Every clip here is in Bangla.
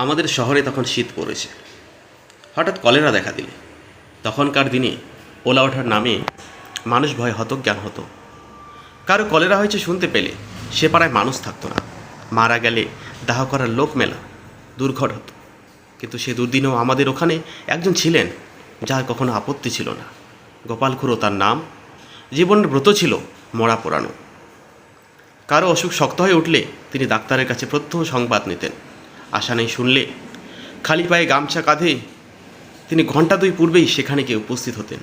আমাদের শহরে তখন শীত পড়েছে। হঠাৎ কলেরা দেখা দিলে। তখনকার দিনে ওলা ওঠার নামে মানুষ ভয় হতো জ্ঞান হতো। কারও কলেরা হয়েছে শুনতে পেলে সে পাড়ায় মানুষ থাকতো না। মারা গেলে দাহ করার লোক মেলা, দুর্ঘট হতো। কিন্তু সে দুর্দিনেও আমাদের ওখানে একজন ছিলেন, যার কখনো আপত্তি ছিল না। গোপাল খুড়ো তার নাম, জীবনের ব্রত ছিল মরা পোড়ানো। কারও অসুখ শক্ত হয়ে উঠলে তিনি ডাক্তারের কাছে প্রত্যহ সংবাদ নিতেন। আশা নেই শুনলে। খালি পায়ে গামছা কাঁধে তিনি ঘণ্টা দুই পূর্বেই সেখানে গিয়ে উপস্থিত হতেন।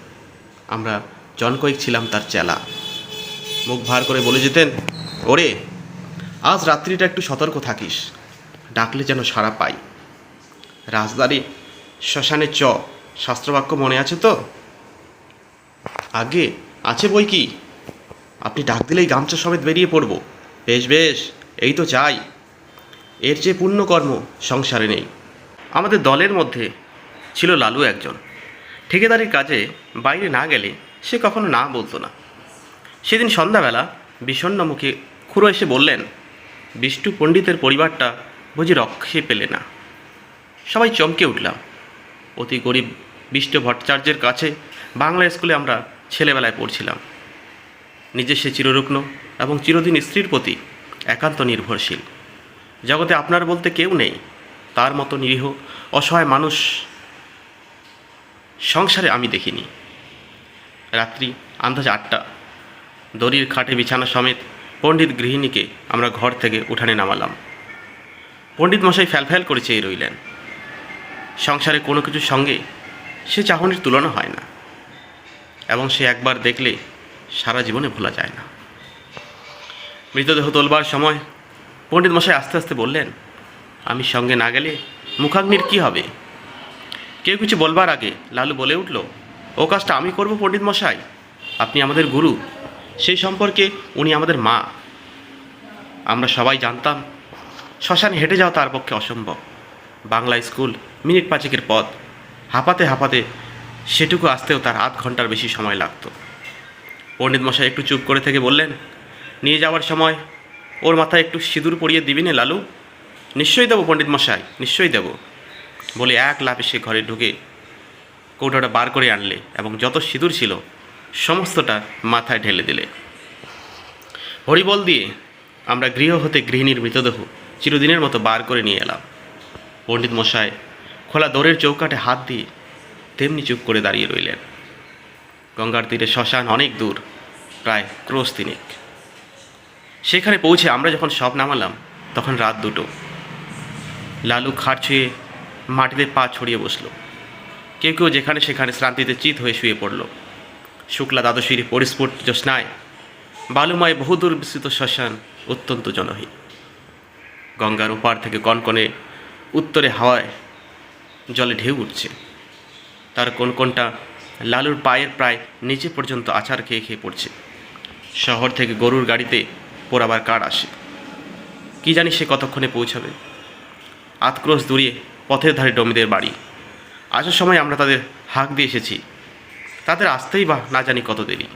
আমরা জন কয়েক ছিলাম তার চেলা। মুখ ভার করে বলে যেতেন, ওরে, আজ রাত্রিটা একটু সতর্ক থাকিস, ডাকলে যেন সাড়া পাই। রাজদারি শ্মশানের চ, শাস্ত্রবাক্য মনে আছে তো? আগে, আছে বই কি? আপনি ডাক দিলেই গামছা সমেত বেরিয়ে পড়ব। বেশ বেশ, এই তো চাই এর চেয়ে পুণ্যকর্ম সংসারে নেই। আমাদের দলের মধ্যে ছিল লালু একজন। ঠিকাদারির কাজে বাইরে না গেলে সে কখনো না বলতো না। সেদিন সন্ধ্যাবেলা বিষণ্ণ মুখে খুড়ো এসে বললেন বিষ্ণু পণ্ডিতের পরিবারটা বুঝি রক্ষে পেলে না। সবাই চমকে উঠলাম। অতি গরিব বিষ্ণু ভট্টাচার্যের কাছে বাংলা স্কুলে আমরা ছেলেবেলায় পড়ছিলাম। নিজে সে চিররুগ্ন এবং চিরদিন স্ত্রীর প্রতি একান্ত নির্ভরশীল। জগতে আপনার বলতে কেউ নেই। তার মতো নিরীহ, অসহায় মানুষ সংসারে আমি দেখিনি। রাত্রি আন্দাজ আটটা। দড়ির খাটে বিছানা সমেত পণ্ডিত গৃহিণীকে আমরা ঘর থেকে উঠানে নামালাম। পণ্ডিত মশাই ফ্যালফ্যাল করে চেয়ে রইলেন। সংসারে কোনো কিছুর সঙ্গে সে চাহনির তুলনা হয় না এবং সে একবার দেখলে সারা জীবনে ভোলা যায় না। মৃতদেহ তোলবার সময় পণ্ডিত মশাই আস্তে আস্তে বললেন, আমি সঙ্গে না গেলে মুখাগ্নির কি হবে? কেউ কিছু বলবার আগে লালু বলে উঠল, ও কাজটা আমি করব পণ্ডিত মশাই। আপনি আমাদের গুরু। সেই সম্পর্কে উনি আমাদের মা। আমরা সবাই জানতাম, শ্মশান হেঁটে যাওয়া তার পক্ষে অসম্ভব। বাংলা স্কুল মিনিট পাঁচেকের পথ। হাঁপাতে হাঁপাতে সেটুকু আসতেও তার আধ ঘণ্টার বেশি সময় লাগতো। পণ্ডিত মশাই একটু চুপ করে থেকে বললেন, নিয়ে যাওয়ার সময় ওর মাথায় একটু সিঁদুর পরিয়ে দিবি না লালু? নিশ্চয়ই দেবো পণ্ডিত মশাই, নিশ্চয়ই দেবো। বলে এক লাফে সে ঘরে ঢুকে কৌটোটা বার করে আনলে এবং যত সিঁদুর ছিল সমস্তটা মাথায় ঢেলে দিলে। হরিবল দিয়ে আমরা গৃহ হতে গৃহিণীর মৃতদেহ চিরদিনের মতো বার করে নিয়ে এলাম। পণ্ডিত মশাই খোলা দৌড়ের চৌকাঠে হাত দিয়ে তেমনি চুপ করে দাঁড়িয়ে রইলেন। গঙ্গার তীরে শ্মশান অনেক দূর, প্রায় ক্রোশ তিনেক। সেখানে পৌঁছে আমরা যখন সব নামালাম, তখন রাত দুটো। লালু খাট ছুঁয়ে মাটিতে পা ছড়িয়ে বসল। কেউ কেউ যেখানে সেখানে শ্রান্তিতে চিত হয়ে শুয়ে পড়ল। শুক্লা দ্বাদশীর পরিস্ফুট জ্যোৎস্নায় বালুময় বহুদূর বিস্তৃত শ্মশান অত্যন্ত জনহীন গঙ্গার ওপার থেকে কনকনে উত্তরে হাওয়ায় জলে ঢেউ উঠছে। তার কোন কোনটা লালুর পায়ের প্রায় নিচে পর্যন্ত আছাড় খেয়ে খেয়ে পড়ছে। শহর থেকে গরুর গাড়িতে পোড়াবার কার আসে কি জানি সে কতক্ষণে পৌঁছাবে। আতক্রোশ দূরিয়ে পথের ধারে ডমিদের বাড়ি। আসার সময় আমরা তাদের হাঁক দিয়ে এসেছি। তাদের আসতেই বা না জানি কত দেরি।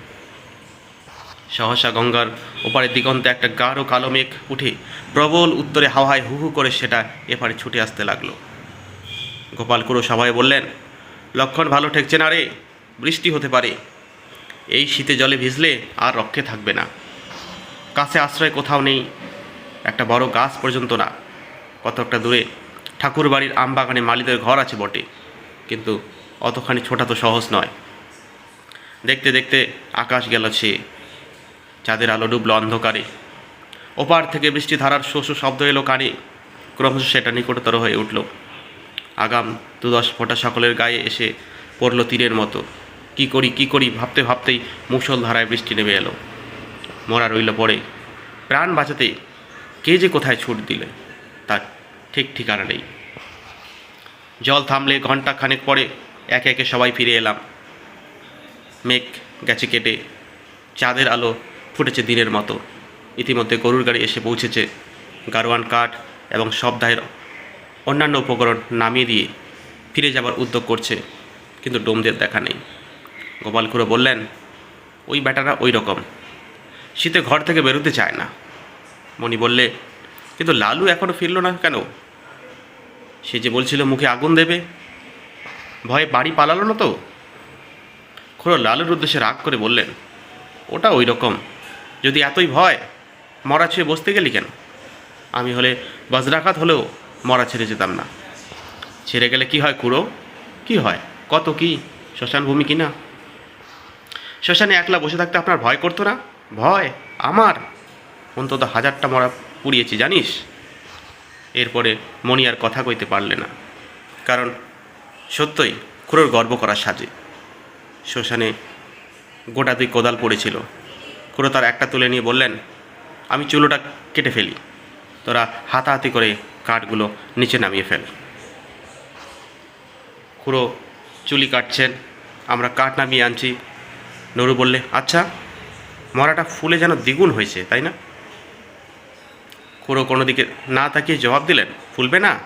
সহসা গঙ্গার ওপারে দিগন্তে একটা গাঢ় কালো মেঘ উঠে প্রবল উত্তরে হাওয়ায় হু হু করে সেটা এপারে ছুটে আসতে লাগল। গোপালকুড়ো সবাই বললেন, লক্ষণ ভালো ঠেকছে না রে, বৃষ্টি হতে পারে। এই শীতে জলে ভিজলে আর রক্ষে থাকবে না। কাছে আশ্রয় কোথাও নেই, একটা বড় গাছ পর্যন্ত না, কতকটা দূরে ঠাকুর বাড়ির আমবাগানে মালিদের ঘর আছে বটে, কিন্তু অতখানি ছোটা তো সহজ নয়। দেখতে দেখতে আকাশ গেল ছেয়ে চাঁদের আলো ডুবল অন্ধকারে। ওপার থেকে বৃষ্টি ধারার শোষ শব্দ এলো কানে, ক্রমশ সেটা নিকটতর হয়ে উঠল। আগাম দু দশ ফোঁটা সকলের গায়ে এসে পড়ল তীরের মতো। কি করি কি করি ভাবতে ভাবতেই মুষলধারায় বৃষ্টি নেমে এলো। মরা রইল পড়ে প্রাণ বাঁচাতে কে যে কোথায় ছুট দিলে, তার ঠিক ঠিকানা নেই। জল থামলে ঘণ্টা খানেক পরে একে একে সবাই ফিরে এলাম। মেঘ গেছে কেটে, চাঁদের আলো ফুটেছে দিনের মতো। ইতিমধ্যে গরুর গাড়ি এসে পৌঁছেছে। গারোয়ান কাঠ এবং সব দায়ের অন্যান্য উপকরণ নামিয়ে দিয়ে ফিরে যাবার উদ্যোগ করছে, কিন্তু ডোমদের দেখা নেই। গোপাল খুড়ো বললেন, ওই ব্যাটারা ওই রকম। শীতে ঘর থেকে বেরোতে চায় না। মণি বললে, কিন্তু লালু এখনও ফিরল না কেন? সে যে বলছিল, মুখে আগুন দেবে। ভয়ে বাড়ি পালালো না তো? খুড়ো লালুর উদ্দেশ্যে রাগ করে বললেন, ওটা ওই রকম। যদি এতই ভয়, মরা ছুঁয়ে বসতে গেলি কেন? আমি হলে বজ্রাঘাত হলেও মরা ছেড়ে যেতাম না। ছেড়ে গেলে কি হয় কুড়ো? কি হয়? কত কি? শ্মশান ভূমি কি না? শ্মশানে একলা বসে থাকতে আপনার ভয় করতো না? ভয় আমার? অন্তত হাজারটা মরা পুড়িয়েছি, জানিস? এরপরে মণি আর কথা কইতে পারলে না। কারণ সত্যই খুড়োর গর্ব করার সাজে। শ্মশানে গোটা দুই কোদাল পড়েছিল। খুড়ো তার একটা তুলে নিয়ে বললেন, আমি চুলোটা কেটে ফেলি। তোরা হাতাহাতি করে কাঠগুলো নিচে নামিয়ে ফেল। খুড়ো চুলি কাটছেন, আমরা কাঠ নামিয়ে আনছি। নরু বললে আচ্ছা। মরাটা ফুলে যেন দ্বিগুণ হয়েছে, তাই না? খুড়ো কোনো দিকে না তাকিয়ে জবাব দিলেন, ফুলবে না?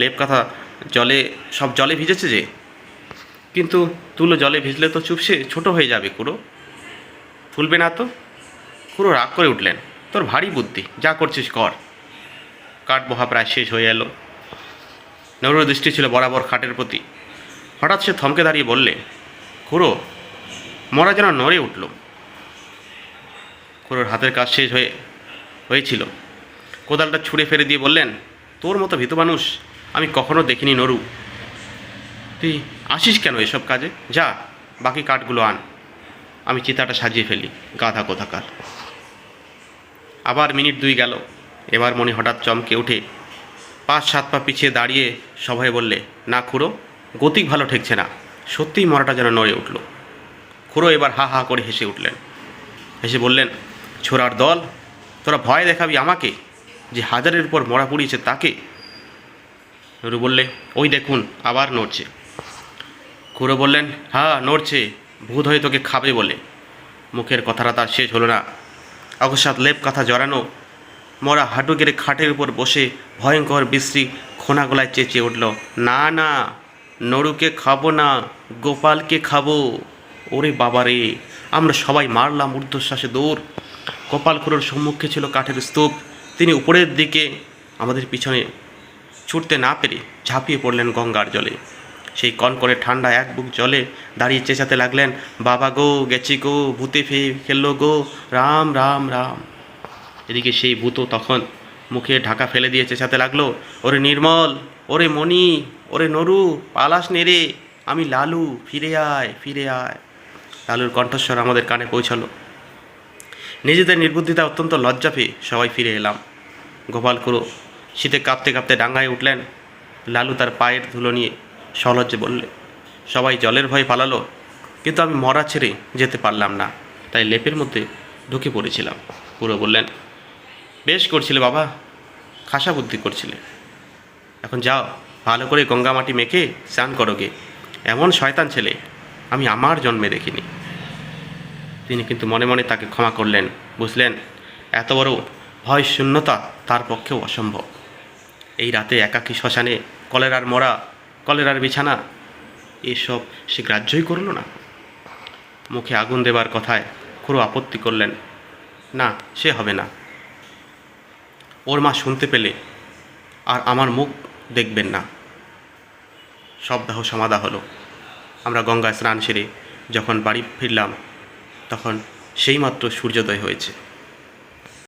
লেপ কথা জলে, সব জলে ভিজেছে যে? কিন্তু তুলো জলে ভিজলে তো চুপসে ছোট হয়ে যাবে খুড়ো ফুলবে না তো? খুড়ো রাগ করে উঠলেন, তোর ভারী বুদ্ধি, যা করছিস কর। কাঠ বহা প্রায় শেষ হয়ে এলো। নরুর দৃষ্টি ছিল বরাবর খাটের প্রতি। হঠাৎ সে থমকে দাঁড়িয়ে বললে খুড়ো মরা যেন নড়ে উঠল। খুড়োর হাতের কাজ শেষ হয়ে, হয়েছিল। কোদালটা ছুঁড়ে ফেলে দিয়ে বললেন, তোর মতো ভীত মানুষ আমি কখনো দেখিনি, নরু। তুই আসিস কেন এসব কাজে? যা, বাকি কাঠগুলো আন। আমি চিতাটা সাজিয়ে ফেলি, গাধা কোথাকার। আবার মিনিট দুই গেল। এবার মনে হঠাৎ চমকে উঠে পাঁচ সাত পা পিছিয়ে দাঁড়িয়ে সবাই বললে, না খুড়ো, গতিক ভালো ঠেকছে না। সত্যিই মরাটা যেন নড়ে উঠল। খুড়ো এবার হা হা করে হেসে উঠলেন। হেসে বললেন ছোড়ার দল, তোরা ভয় দেখাবি আমাকে যে হাজারের উপর মরা পড়িয়েছে তাকে। নুরু বললে, ওই দেখুন, আবার নড়ছে। খুড়ো বললেন হ্যাঁ নড়ছে, ভূত হয়ে তোকে খাবে বলে। মুখের কথাটা তার শেষ হলো না। অকস্মাৎ লেপ কথা জড়ানো, মরা হাঁটু গেড়ে খাটের উপর বসে ভয়ঙ্কর বিশ্রী খোনা গলায় চেঁচিয়ে উঠল, না না, নড়ুকে খাব না, গোপালকে খাব। ওরে বাবারে, আমরা সবাই মারলাম ঊর্ধ্বশ্বাসে দৌড় গোপাল সম্মুখে ছিল কাঠের স্তূপ। তিনি উপরের দিকে আমাদের পিছনে ছুটতে না পেরে ঝাঁপিয়ে পড়লেন গঙ্গার জলে। সেই কনকনে ঠান্ডা এক বুক জলে দাঁড়িয়ে চেঁচাতে লাগলেন, বাবা গো, গেছি গো, ভূতে ফে খেললো গো, রাম রাম রাম। এদিকে সেই ভূত তখন মুখে ঢাকা ফেলে দিয়ে চেঁচাতে লাগল, ওরে নির্মল, ওরে মণি, ওরে নরু, পালাস নেরে আমি লালু, ফিরে আয় ফিরে আয়। লালুর কণ্ঠস্বর আমাদের কানে পৌঁছালো। নিজেদের নির্বুদ্ধিতা অত্যন্ত লজ্জা পেয়ে সবাই ফিরে এলাম। গোপাল খুড়ো শীতে কাঁপতে কাঁপতে ডাঙ্গায় উঠলেন। লালু তার পায়ের ধুলো নিয়ে সলজ্জে বললে, সবাই জলের ভয়ে পালালো, কিন্তু আমি মরা ছেড়ে যেতে পারলাম না। তাই লেপের মধ্যে ঢুকে পড়েছিলাম। পুরো বললেন, বেশ করছিলে বাবা, খাসা বুদ্ধি করছিলে। এখন যাও, ভালো করে গঙ্গা মাটি মেখে স্নান করোগে এমন শয়তান ছেলে আমি আমার জন্মে দেখিনি। তিনি কিন্তু মনে মনে তাকে ক্ষমা করলেন। বুঝলেন? এত বড় ভয় শূন্যতা তার পক্ষেও অসম্ভব। এই রাতে একাকী শ্মশানে কলেরার মরা কলেরার বিছানা, এসব সে গ্রাহ্যই করল না। মুখে আগুন দেবার কথায় খুড়ো আপত্তি করলেন, না, সে হবে না। ওর মা শুনতে পেলে আর আমার মুখ দেখবেন না। সবদাহ সমাধা হলো। আমরা গঙ্গায় স্নান সেরে যখন বাড়ি ফিরলাম তখন সেইমাত্র সূর্যোদয় হয়েছে।